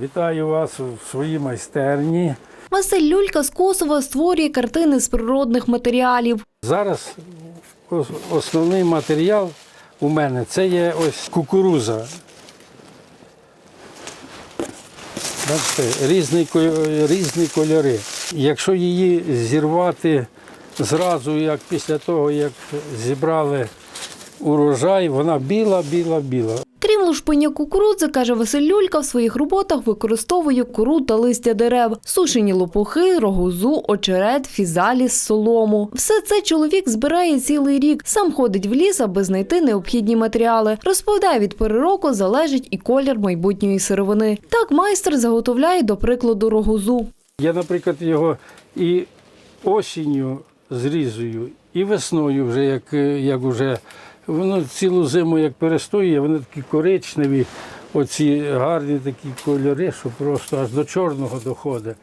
Вітаю вас у своїй майстерні. Василь Люлька з Косова створює картини з природних матеріалів. Зараз основний матеріал у мене це є ось кукуруза. Бачите, різні, різні кольори. Якщо її зірвати зразу, як після того, як зібрали урожай, вона біла, біла, біла. Лушпиня кукурудзи, каже Василь Люлька, в своїх роботах використовує кору та листя дерев, сушені лопухи, рогозу, очерет, фізаліс, солому. Все це чоловік збирає цілий рік. Сам ходить в ліс, аби знайти необхідні матеріали. Розповідає, від пори року залежить і колір майбутньої сировини. Так майстер заготовляє, до прикладу, рогозу. Я, наприклад, його і осінню зрізую, і весною, вже як, як уже воно цілу зиму як перестоює, вони такі коричневі, оці гарні такі кольори, що просто аж до чорного доходить.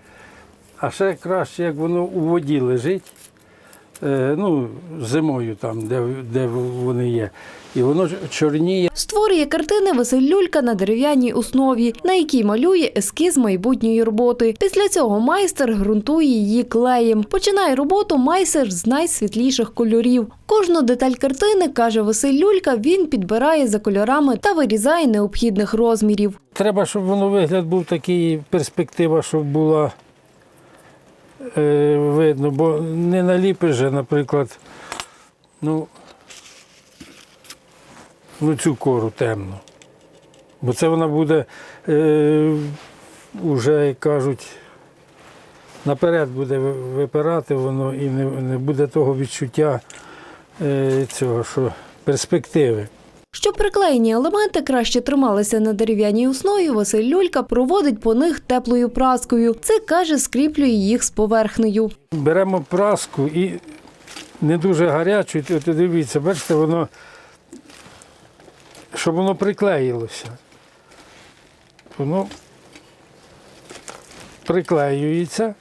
А ще краще, як воно у воді лежить, ну, зимою там, де, де вони є. І воно чорніє. Створює картини Василь Люлька на дерев'яній основі, на якій малює ескіз майбутньої роботи. Після цього майстер ґрунтує її клеєм. Починає роботу майстер з найсвітліших кольорів. Кожну деталь картини, каже Василь Люлька, він підбирає за кольорами та вирізає необхідних розмірів. Треба, щоб воно вигляд був такий, перспектива, щоб була е, видно, бо не наліпиш же, наприклад, ну, ну цю кору темну. Бо це вона буде, е, як кажуть, наперед буде випирати воно і не, не буде того відчуття е, цього, що перспективи. Щоб приклеєні елементи краще трималися на дерев'яній основі, Василь Люлька проводить по них теплою праскою. Це каже, скріплює їх з поверхнею. Беремо праску і не дуже гарячу, от дивіться, бачите, воно, щоб воно приклеїлося. Воно приклеюється.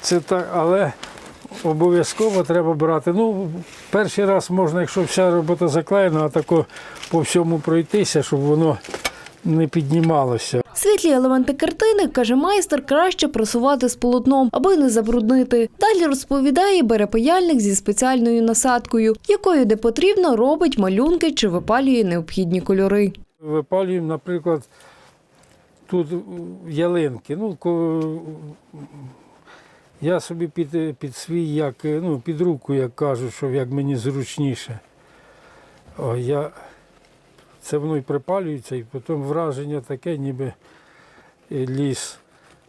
Це так, але обов'язково треба брати. Ну, перший раз можна, якщо вся робота заклеєна, а тако по всьому пройтися, щоб воно не піднімалося. Світлі елементи картини, каже майстер, краще просувати з полотном, аби не забруднити. Далі розповідає, бере паяльник зі спеціальною насадкою, якою де потрібно робить малюнки чи випалює необхідні кольори. Випалюємо, наприклад, тут ялинки. Ну, я собі під, під свій, як, ну, під руку, як кажу, що як мені зручніше. О, я, це воно і припалюється, і потім враження таке, ніби е, ліс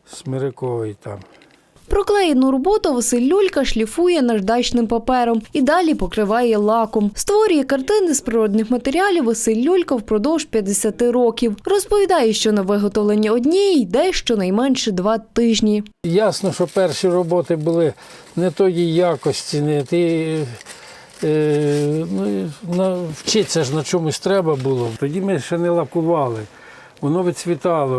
смириковий там. Проклеєну роботу Василь Люлька шліфує наждачним папером і далі покриває лаком. Створює картини з природних матеріалів Василь Люлька впродовж 50 років. Розповідає, що на виготовлення однієї йде щонайменше два тижні. Ясно, що перші роботи були не тої якості, не ті. Е, ну, вчитися ж на чомусь треба було. Тоді ми ще не лакували, воно відцвітало.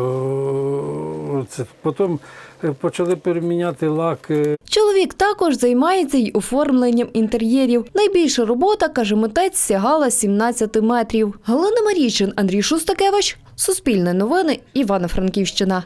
Оце. Потім е, почали переміняти лак. е, Чоловік також займається й оформленням інтер'єрів. Найбільша робота, каже митець, сягала 17 метрів. Галина Марійчин, Андрій Шустакевич, Суспільне новини, Івано-Франківщина.